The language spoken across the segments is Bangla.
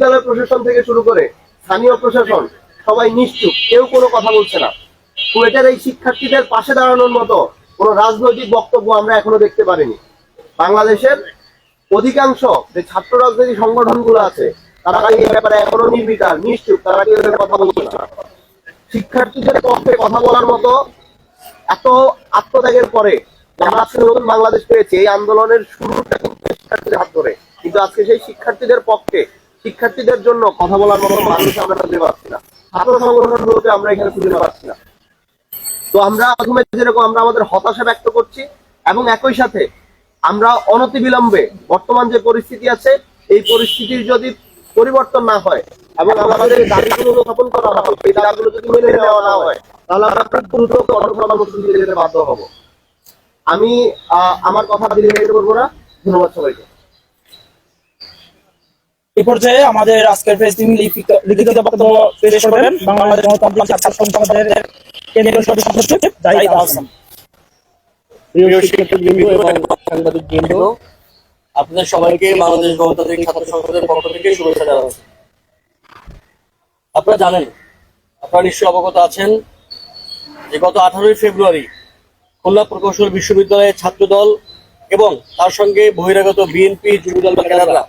বিশ্ববিদ্যালয় প্রশাসন থেকে শুরু করে স্থানীয় প্রশাসন, সবাই নিশ্চুপ, কেউ কোনো কথা বলছে না। কুয়েটের এই শিক্ষার্থীদের পাশে দাঁড়ানোর মতো কোনো রাজনৈতিক বক্তব্য আমরা এখনও দেখতে পারিনি। বাংলাদেশের অধিকাংশ যে ছাত্র রাজনৈতিক সংগঠনগুলো আছে, তারা এই ব্যাপারে এখনও নির্বিকার, নিশ্চুপ, তারা কেউ কথা বলছে না। শিক্ষার্থীদের পক্ষে কথা বলার মতো এত আত্মত্যাগের পরে আমরা আজকে নতুন বাংলাদেশ পেয়েছি, এই আন্দোলনের শুরুটা কিন্তু শিক্ষার্থীদের হাত ধরে। কিন্তু আজকে সেই শিক্ষার্থীদের পক্ষে শিক্ষার্থীদের জন্য কথা বলার মতো মানুষ আমরা খুঁজে পাচ্ছি না। ছাত্র সংগঠনগুলোকে আমরা এখানে খুঁজে পাচ্ছি না। তো আমরা প্রথমে যেরকম আমরা আমাদের হতাশা ব্যক্ত করছি এবং একই সাথে আমরা অনতিবিলম্বে বর্তমান যে পরিস্থিতি আছে, এই পরিস্থিতির যদি পরিবর্তন না হয় এবং আমাদের এই দাবিগুলো উপস্থাপন করা হয় সেই দাবিগুলো যদি মেনে নেওয়া না হয়, তাহলে আমরা খুব দ্রুত কর্মসূচি যেতে বাধ্য হব। আমি আমার কথা দীর্ঘায়িত করব না। ধন্যবাদ সবাইকে। পর্যায়ে আমাদের আজকের লিখিত বক্তব্য পেশ করবেন বাংলাদেশ গণতান্ত্রিক ছাত্র সংসদের কেন্দ্রীয় সদস্য জাহিদ আহসান। প্রিয় আপনাদের সবাইকে বাংলাদেশ গণতান্ত্রিক ছাত্র সংসদের পক্ষ থেকে শুভেচ্ছা জানাচ্ছি। আপনারা জানেন, আপনারা নিশ্চয়ই অবগত আছেন যে গত আঠারোই ফেব্রুয়ারি খুলনা প্রকৌশল বিশ্ববিদ্যালয়ের ছাত্র দল এবং তার সঙ্গে বহিরাগত বিএনপি যুবদল সাত-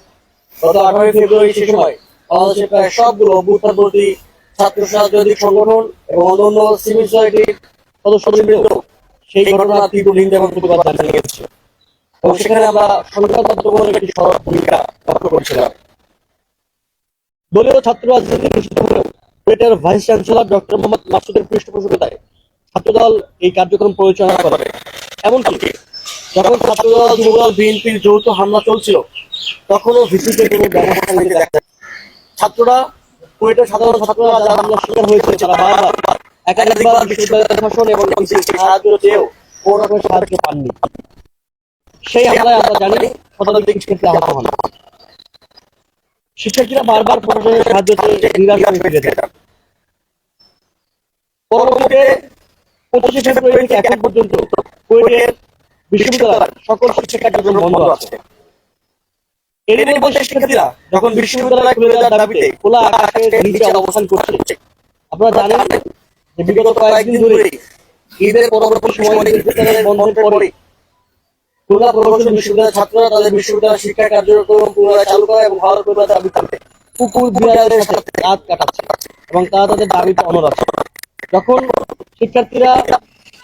গত আঠারোই ফেব্রুয়ারি সে সময় বাংলাদেশের প্রায় সবগুলো অভ্যুত্থানপন্থী ছাত্র রাজনৈতিক সংগঠন এবং অন্যান্য সিভিল সোসাইটির সেই ঘটনার তীব্র নিন্দা এবং প্রতিবাদ এবং সেখানে আমরা সংবাদপত্র একটি সড়ক ভূমিকা লক্ষ্য করেছিলাম। দলীয় ছাত্র রাজনীতি নিষিদ্ধ হলেও কুয়েটের ভাইস চ্যান্সেলর ডক্টর মোহাম্মদ মাসুদের পৃষ্ঠপোষকতায় ছাত্রদল এই কার্যক্রম পরিচালনা করে। এমনকি যখন ছাত্রদল, যুবদল বিএনপির যৌথ হামলা চলছিল, তখনও ভিত্তিতে কোনো ব্যবস্থা নিতে দেখা। ছাত্ররা কুয়েটের সাধারণ ছাত্ররা যারা হামলার শিকার হয়েছে তারা বারবার একাধিকবার বিশ্ববিদ্যালয় প্রশাসন এবং সাহায্য চেয়েও কোনো রকম সাহায্য পাননি। সেই হামলায় আমরা জানি শতাধিক শিক্ষার্থী আহত হন। শিক্ষার্থীরা বারবার প্রশাসনের সাহায্য চেয়ে নিরাশ হয়ে যায়। পরবর্তীতে পঁচিশে ফেব্রুয়ারি এখন পর্যন্ত কুয়েটের সকল আছে শিক্ষার্থীরা যখন বিশ্ববিদ্যালয় অবস্থান আপনারা জানেন ছাত্ররা তাদের বিশ্ববিদ্যালয় শিক্ষা কার্যক্রম পুনরায় চালু করে এবং কুকুর কাটাচ্ছে এবং তারা তাদের দাবিতে অনর আছে। যখন শিক্ষার্থীরা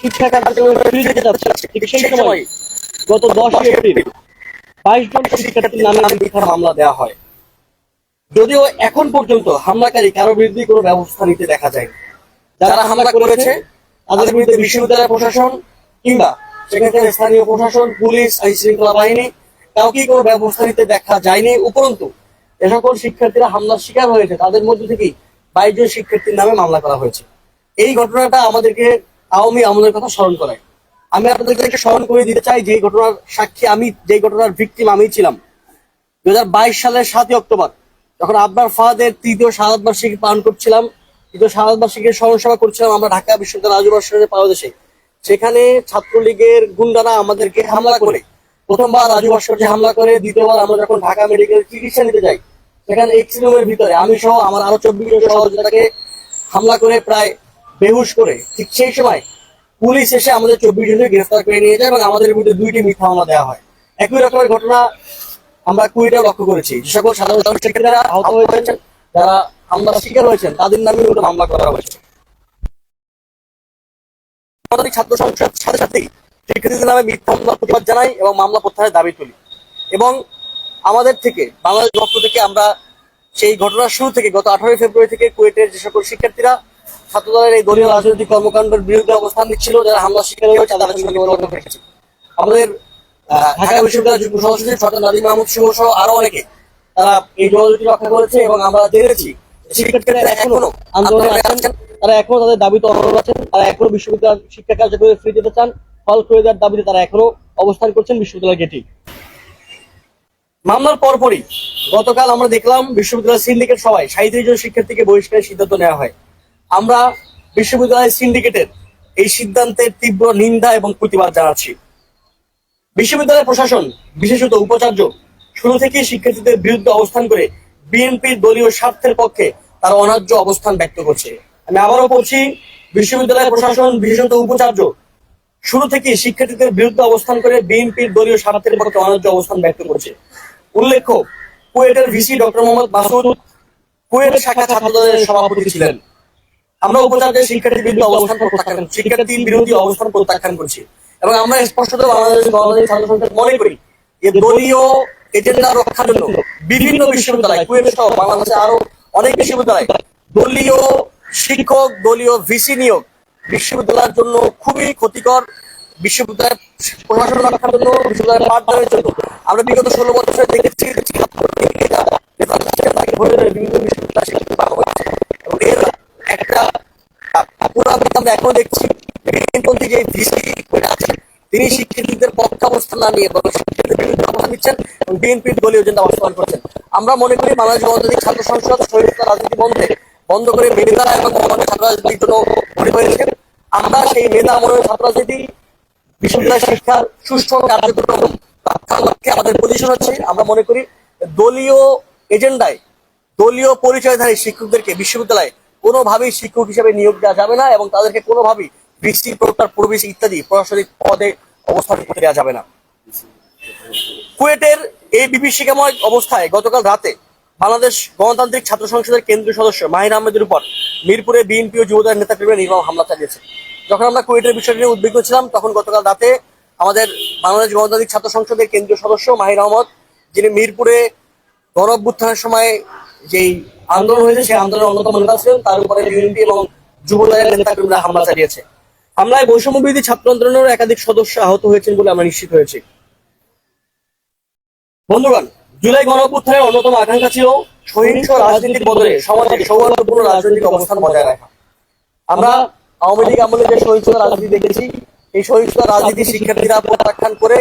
শিক্ষা কার্যক্রমে ফিরে যেতে যাচ্ছে ঠিক সেই সময় গত এপ্রিল বাইশ জন শিক্ষার্থীর নামে মিথ্যা মামলা দেওয়া হয়। যদিও এখন পর্যন্ত হামলাকারী কারও বিরুদ্ধে কোনো ব্যবস্থা নিতে দেখা যায় যারা হামলা করেছে তাদের বিরুদ্ধে বিশ্ববিদ্যালয় প্রশাসন কিংবা সেখানকার স্থানীয় প্রশাসন পুলিশ আইন শৃঙ্খলা বাহিনী কাউকেই কোনো ব্যবস্থা নিতে দেখা যায়নি। উপরন্তু এ সকল শিক্ষার্থীরা হামলার শিকার হয়েছে। তাদের মধ্যে থেকেই বাইশ জন শিক্ষার্থীর নামে মামলা করা হয়েছে। এই ঘটনাটা আমাদেরকে আওয়ামী আমলের কথা স্মরণ করায়। আমি আপনাদেরকে স্মরণ করে দিতে চাই যে ঘটনার সাক্ষী আমি যে ঘটনার ভিকটিম আমি ছিলাম। দু সালের সাতই অক্টোবর, যখন আব্বার ফাহাদের তৃতীয় শাহাদ বার্ষিকী পালন করছিলাম, তৃতীয় শাহাদ বার্ষিকীর স্মরণসভা করছিলাম আমরা ঢাকা বিশ্ববিদ্যালয় রাজু পাদদেশে। সেখানে ছাত্রলীগের গুন্ডারা আমাদেরকে হামলা করে। প্রথমবার রাজু ভাস্কর্যে হামলা করে, দ্বিতীয়বার আমরা যখন ঢাকা মেডিকেল চিকিৎসা নিতে যাই, সেখানে এক্স রুমের ভিতরে আমি সহ আমার আরও চব্বিশ সহযোগিতাকে হামলা করে প্রায় বেহুশ করে। ঠিক সেই সময় পুলিশ এসে আমাদের চব্বিশ জনকে গ্রেফতার করে নিয়ে যায় এবং আমাদের বিরুদ্ধে দুইটি মিথ্যা মামলা দেওয়া হয়। একই রকমের ঘটনা আমরা কুড়িটা লক্ষ্য করেছি। যে সকল সাধারণ শিক্ষার্থীরা আহত হয়েছেন, যারা আমরা শিকার হয়েছেন, তাদের নামে ওটা মামলা করা হয়েছে। আমাদের ছাত্র সংসদ সাথে সাথেই শিক্ষার্থীদের নামে মিথ্যা মামলার প্রতিবাদ জানাই এবং মামলা প্রত্যাহারের দাবি তুলি। এবং আমাদের থেকে, বাংলাদেশ পক্ষ থেকে আমরা সেই ঘটনার শুরু থেকে গত আঠারোই ফেব্রুয়ারি থেকে কুয়েটের যে সকল শিক্ষার্থীরা ছাত্রদলের এই দলীয় রাজনৈতিক কর্মকাণ্ডের বিরুদ্ধে অবস্থান নিচ্ছিল যারা হামলা শিকার তাদের সঙ্গে আমাদের ঢাকা বিশ্ববিদ্যালয়ের যুগ্ম সহসচিব ছাত্র নাদিম মাহমুদ সিংহ সহ আরও অনেকে, তারা এই যোগাযোগটি রক্ষা করেছে এবং আমরা দেখেছি শিক্ষার্থীরা এখনও আন্দোলনে আছেন। তারা এখনও তাদের দাবিতে অনড় আছেন। তারা এখনও বিশ্ববিদ্যালয় শিক্ষা কার্যক্রমে ফ্রি যেতে চান। হল করে দেওয়ার দাবিতে তারা এখনও অবস্থান করছেন বিশ্ববিদ্যালয় গেটেই। মামলার পরপরই গতকাল আমরা দেখলাম বিশ্ববিদ্যালয় সিন্ডিকেট সবাই সাঁত্রিশ জন শিক্ষার্থীকে বহিষ্কারের সিদ্ধান্ত নেওয়া হয়। আমরা বিশ্ববিদ্যালয় সিন্ডিকেটের এই সিদ্ধান্তের তীব্র নিন্দা এবং প্রতিবাদ জানাচ্ছি। বিশ্ববিদ্যালয় প্রশাসন, বিশেষত উপাচার্য, শুরু থেকেই শিক্ষার্থীদের বিরুদ্ধে অবস্থান করে বিএনপির দলীয় স্বার্থের পক্ষে তার অনার্য অবস্থান ব্যক্ত করছে। আমি আবারও বলছি, বিশ্ববিদ্যালয় প্রশাসন, বিশেষত উপাচার্য, শুরু থেকে শিক্ষার্থীদের বিরুদ্ধে অবস্থান করে বিএনপির দলীয় স্বার্থের পক্ষে অনার্য অবস্থান ব্যক্ত করছে। উল্লেখ্য, কুয়েটের ভিসি ডক্টর মোহাম্মদ মাসুদ কুয়েট শাখা ছাত্রদলের সভাপতি ছিলেন। আমরা উপাচার্যের শিক্ষার্থীর বিরুদ্ধে অবস্থান প্রত্যাখ্যান, শিক্ষার্থীর বিরোধী অবস্থান প্রত্যাখ্যান করছি। এবং আমরা স্পষ্টত বাংলাদেশ গণতান্ত্রিক ছাত্র সংসদ মনে করি যে দলীয় এজেন্ডা রক্ষার জন্য বিভিন্ন বিশ্ববিদ্যালয় সহ বাংলাদেশে আরও অনেক বিশ্ববিদ্যালয়, দলীয় শিক্ষক, দলীয় ভিসি নিয়োগ বিশ্ববিদ্যালয়ের জন্য খুবই ক্ষতিকর। বিশ্ববিদ্যালয়ের প্রশাসন রক্ষার জন্য বিশ্ববিদ্যালয়ের পাঠদানের জন্য আমরা বিগত ষোলো বছরে দেখেছি বিভিন্ন বিশ্ববিদ্যালয় শিক্ষা পাওয়া হয়েছে এবং এর একটা পুরাবৃত্ত আমরা এখনও দেখছি বিএনপন্থী যে ভিসি আছে। তিনি শিক্ষার্থীদের পক্ষে অবস্থান না নিয়ে বরং শিক্ষার্থীদের বিরুদ্ধে অবস্থান নিচ্ছেন বিএনপির দলীয় এজেন্ডা বাস্তবায়ন করছেন। আমরা মনে করি বাংলাদেশ গণতান্ত্রিক ছাত্র সংসদ সহিংসতা রাজনীতি বন্ধে বন্ধ করে মেধা এবং মনোনয়ন ছাত্র রাজনীতির জন্য গড়ে হয়েছে আমরা সেই মেধা মনোনয়ন ছাত্র রাজনীতি, বিশ্ববিদ্যালয় শিক্ষার সুষ্ঠু কার্যক্রম রক্ষার আমাদের পজিশন হচ্ছে। আমরা মনে করি দলীয় এজেন্ডায় দলীয় পরিচয়ধারী শিক্ষকদেরকে বিশ্ববিদ্যালয়ে কোনোভাবেই শিক্ষক হিসেবে নিয়োগ দেওয়া যাবে না এবং তাদেরকে কোনোভাবেই বৃষ্টি প্রকার প্রবেশ ইত্যাদি প্রশাসনিক পদে অবস্থান করতে দেওয়া যাবে না। কুয়েটের এই বিভীষিকাময় অবস্থায় গতকাল রাতে বাংলাদেশ গণতান্ত্রিক ছাত্র সংসদের কেন্দ্রীয় সদস্য মাহির আহমেদের উপর মিরপুরে বিএনপি ও যুবদলের নেতাকর্মীরা নির্মম হামলা চালিয়েছে। যখন আমরা কুয়েটের বিষয়টি নিয়ে উদ্বিগ্ন ছিলাম, তখন গতকাল রাতে আমাদের বাংলাদেশ গণতান্ত্রিক ছাত্র সংসদের কেন্দ্রীয় সদস্য মাহির আহমদ, যিনি মিরপুরে গণ সময় যেই আন্দোলন হয়েছে, সেই আন্দোলনের অন্যতম নেতা ছিলেন। তার উপরে বিএনপি এবং যুবদলের নেতাকর্মীরা হামলা চালিয়েছে। হামলায় বৈষম্য বিরোধী ছাত্র আন্দোলনের একাধিক সদস্য আহত হয়েছেন বলে আমরা নিশ্চিত হয়েছি। বন্ধুগণ, জুলাই গণ অন্যতম আকাঙ্ক্ষা ছিল সহিংস রাজনীতির বদলে সমাজে সৌহার্দ্যপূর্ণ রাজনৈতিক অবস্থান বজায় রাখা। আমরা আওয়ামী লীগ আমলে যে সহিংসতা রাজনীতি দেখেছি, এই সহিংসতা রাজনীতি শিক্ষার্থীরা প্রত্যাখ্যান করে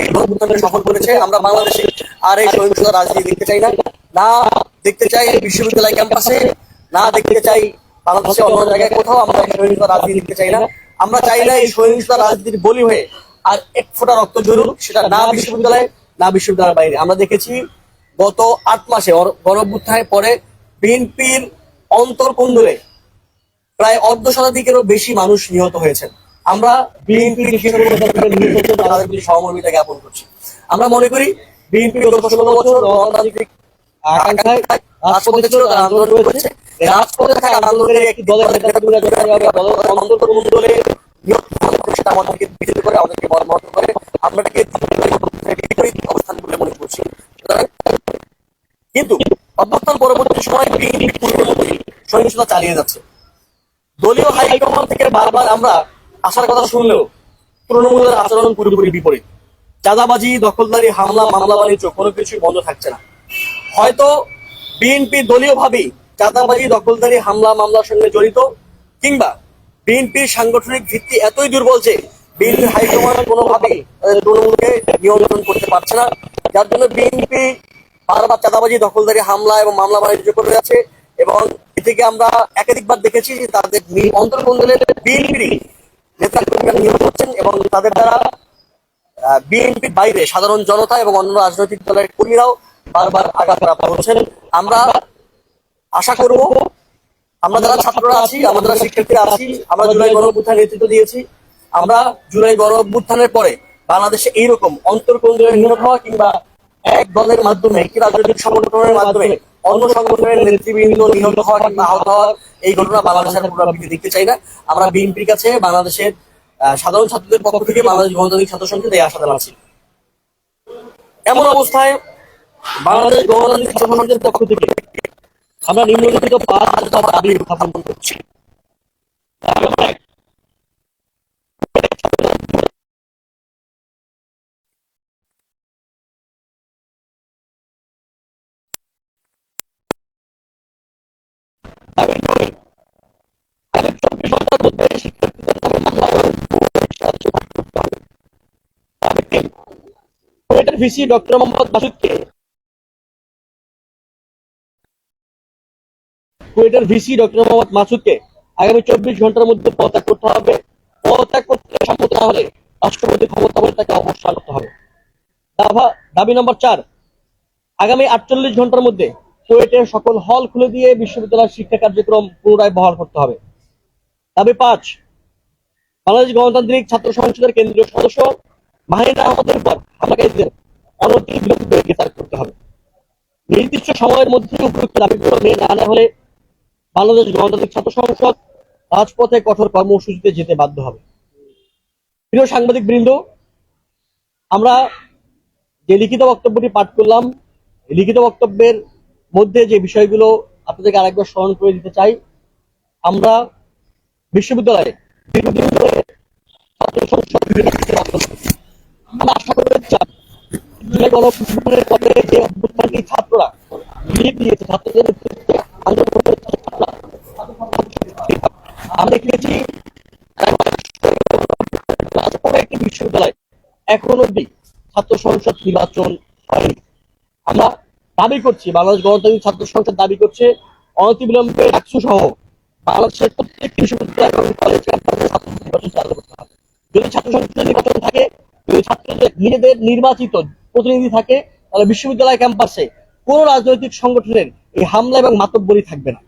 এই গণঅভ্যুত্থানকে সফল করেছে। আমরা বাংলাদেশে আর এই সহিংসতা রাজনীতি দেখতে চাই না। না দেখতে চাই বিশ্ববিদ্যালয় ক্যাম্পাসে, না দেখতে চাই বাংলাদেশে অন্য জায়গায় কোথাও আমরা সহিংসতা রাজনীতি দেখতে চাই না। আমরা চাই না এই সহিংসতা রাজনীতির বলি হয়ে আর এক ফোঁটা রক্ত জরুর সেটা না বিশ্ববিদ্যালয়ে, না বিশ্ববিদ্যালয়ের বাইরে। আমরা দেখেছি গত আট মাসে গণঅভ্যুত্থানের পরে বিএনপির অন্তর্কন্দরে প্রায় অর্ধ শতাধিকেরও বেশি মানুষ নিহত হয়েছেন। আমরা হয়েছেন সহমর্মিতা জ্ঞাপন করছি। আমরা মনে করি বিএনপি গত ষোলো বছর কিন্তু অভ্যর্থন পরবর্তী সময় বিএনপি পূর্ববর্তী সহিংসতা চালিয়ে যাচ্ছে। দলীয় হাইকমান্ড থেকে বারবার আমরা আসার কথা শুনলেও তৃণমূলের আচরণ পুরোপুরি বিপরীত। চাঁদাবাজি, দখলদারি, হামলা, মামলা, বাণিজ্য কোনো কিছুই বন্ধ থাকছে না। হয়তো বিএনপি দলীয় ভাবেই চাঁদাবাজি, দখলদারি, হামলা, মামলার সঙ্গে জড়িত, কিংবা বিএনপির সাংগঠনিক ভিত্তি এতই দুর্বল যে বিএনপি হাইকমান্ড কোনোভাবেই তৃণমূলকে নিয়ন্ত্রণ করতে পারছে না। যার জন্য বিএনপি বারবার চাঁদাবাজি, দখলদারি, হামলা এবং মামলা বাণিজ্য করে যাচ্ছে এবং এ থেকে আমরা একাধিকবার দেখেছি যে তাদের অন্তর্কন্দলের বিএনপি নেতাকর্মীরা নিহত হচ্ছেন এবং তাদের দ্বারা বিএনপির বাইরে সাধারণ জনতা এবং অন্য রাজনৈতিক দলের কর্মীরাও বারবার আঘাতপ্রাপ্ত হচ্ছেন আমরা আশা করব, আমরা যারা ছাত্ররা আছি আমরা যারা শিক্ষার্থীরা আছি, আমরা জুলাই গণ অভ্যুত্থান নেতৃত্ব দিয়েছি, আমরা জুলাই গণ অভ্যুত্থানের পরে বাংলাদেশে এইরকম অন্তর্কন্দলের নিহত হওয়া কিংবা এক দলের মাধ্যমে, একটি রাজনৈতিক সংগঠনের মাধ্যমে অন্য সংগঠনের নেতৃবৃন্দ নিহত হওয়া কিংবা আহত হওয়ার এই ঘটনা বাংলাদেশের পুনরাবৃত্তি দেখতে চাই না। আমরা বিএনপির কাছে, বাংলাদেশের সাধারণ ছাত্রদের পক্ষ থেকে বাংলাদেশ গণতান্ত্রিক ছাত্র সংসদ এই আশা জানাচ্ছি। এমন অবস্থায় বাংলাদেশ গণতান্ত্রিক ছাত্র পক্ষ থেকে আমরা নিম্নলিখিত পাঁচ দাবি উত্থাপন করছি। ডক্টর মোহাম্মদ মাসুদকে কুয়েটের ভিসি ডক্টর মোহাম্মদ মাসুদকে আগামী চব্বিশ ঘণ্টার মধ্যে পদত্যাগ করতে হবে। পদত্যাগ করতে সম্মত না হলে রাষ্ট্রপতি ক্ষমতা বলে তাকে অবসর করতে হবে। দাবি নম্বর চার, আগামী আটচল্লিশ ঘণ্টার মধ্যে কুয়েটের সকল হল খুলে দিয়ে বিশ্ববিদ্যালয়ের শিক্ষা কার্যক্রম পুনরায় বহাল করতে হবে। দাবি পাঁচ, বাংলাদেশ গণতান্ত্রিক ছাত্র সংসদের কেন্দ্রীয় সদস্য মাহিন আহমদের উপর হামলাকারীদের অনতি বিলম্বে গ্রেফতার করতে হবে। নির্দিষ্ট সময়ের মধ্যে উপযুক্ত দাবিগুলো মেনে না হলে বাংলাদেশ গণতান্ত্রিক ছাত্র সংসদ রাজপথে কঠোর কর্মসূচিতে যেতে বাধ্য হবে। প্রিয় সাংবাদিক বৃন্দ আমরা যে লিখিত বক্তব্যটি পাঠ করলাম লিখিত বক্তব্যের মধ্যে যে বিষয়গুলো আপনাদেরকে আরেকবার স্মরণ করে দিতে চাই, আমরা বিশ্ববিদ্যালয়ে দীর্ঘদিন ধরে ছাত্র সংসদ আমরা আশা করে চাই যে অভ্যুত্থানটি ছাত্ররা ছাত্রদের আন্দোলন আমরা দেখেছি একটি বিশ্ববিদ্যালয় এখন অব্দি ছাত্র সংসদ নির্বাচন হয়নি। আমরা দাবি করছি, বাংলাদেশ গণতান্ত্রিক ছাত্র সংসদ দাবি করছে অনতিবিলম্বে একশো সহ বাংলাদেশের প্রত্যেকটি বিশ্ববিদ্যালয় এবং কলেজ ক্যাম্পাসে ছাত্র নির্বাচন চালু করতে হবে। যদি ছাত্র সংসদের নির্বাচন থাকে, যদি ছাত্রদের, নিজেদের নির্বাচিত প্রতিনিধি থাকে, তাহলে বিশ্ববিদ্যালয় ক্যাম্পাসে কোন রাজনৈতিক সংগঠনের এই হামলা এবং মাতব্বরি থাকবে না।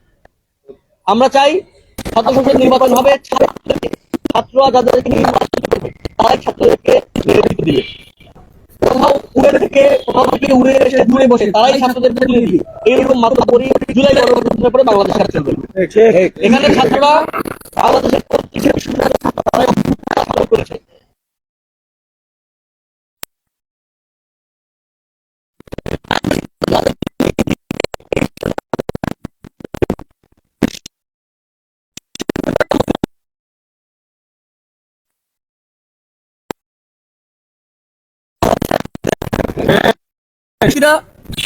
আমরা চাই ছাত্র নির্বাচন হবে ছাত্ররা যাদেরকে নির্বাচন করবে তারাই ছাত্রদেরকে নির্বাচিত দিবে কোথাও উড়ে থেকে কোথাও থেকে উড়ে এসে দূরে বসে তারাই ছাত্রদের দিবে। এইরকম মাতব্বরি জুলাই গণঅভ্যুত্থানের পরে বাংলাদেশ ছাত্র এখানে ছাত্ররা বাংলাদেশের প্রত্যেকটি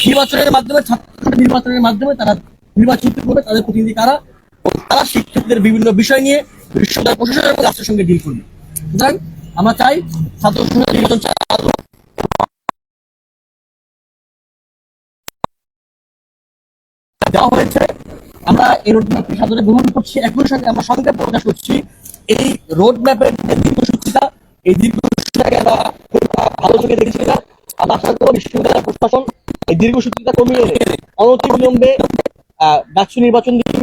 নির্বাচনের মাধ্যমে ছাত্র নির্বাচনের মাধ্যমে তারা নির্বাচিত করবে, তাদের প্রতিনিধি কারা তারা শিক্ষকদের বিভিন্ন বিষয় নিয়ে বিশ্ববিদ্যালয় রাষ্ট্রের সঙ্গে ডিল করবে। সুতরাং আমরা চাই ছাত্র নির্বাচন দেওয়া হয়েছে, আমরা এই রোড ম্যাপটি সাদরে গ্রহণ করছি। একই সঙ্গে আমরা সংক্ষেপ প্রকাশ করছি, এই রোড ম্যাপের যে দীর্ঘসূচিতা এই দীর্ঘসূচিটাকে আমরা ভালো চোখে দেখেছি না বিশ্ববিদ্যালয় প্রশাসন, এই কমিয়ে এনে নির্বাচন নির্বাচন বন্ধ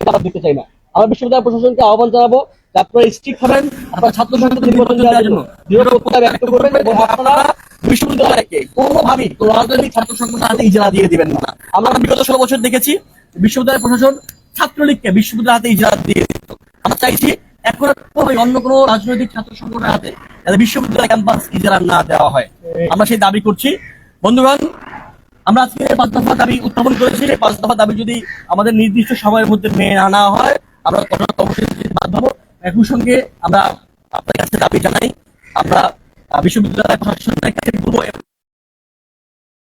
তারা দিতে চাই না আমরা বিশ্ববিদ্যালয় প্রশাসনকে আহ্বান জানাব আপনারা স্ট্রিক হবেন আপনারা ছাত্র সংসদ নির্বাচন দেওয়ার জন্য নিরপেক্ষতা ব্যক্ত করবেন এবং আপনারা বিশ্ববিদ্যালয়কে কোনোভাবেই কোনো রাজনৈতিক ছাত্র সংগঠন হাতে ইজারা দিয়ে দিবেন না। আমরা বিগত ষোলো বছর দেখেছি বিশ্ববিদ্যালয় প্রশাসন ছাত্রলীগকে বিশ্ববিদ্যালয় হাতে ইজারা দিয়ে দিত। আমরা চাইছি এখন অন্য কোনো রাজনৈতিক ছাত্র সংগঠনের হাতে বিশ্ববিদ্যালয় ক্যাম্পাস ইজারা না দেওয়া হয়। আমরা সেই দাবি করছি। বন্ধুগণ, আমরা আজকে পাঁচ দফা দাবি উত্থাপন করেছি। পাঁচ দফা দাবি যদি আমাদের নির্দিষ্ট সময়ের মধ্যে মেনে আনা হয়, আমরা কঠোর কর্মসূচি বাধ্য একই সঙ্গে আমরা আপনার কাছে দাবি জানাই আমরা বিশ্ববিদ্যালয় প্রশাসনের কাছে বলব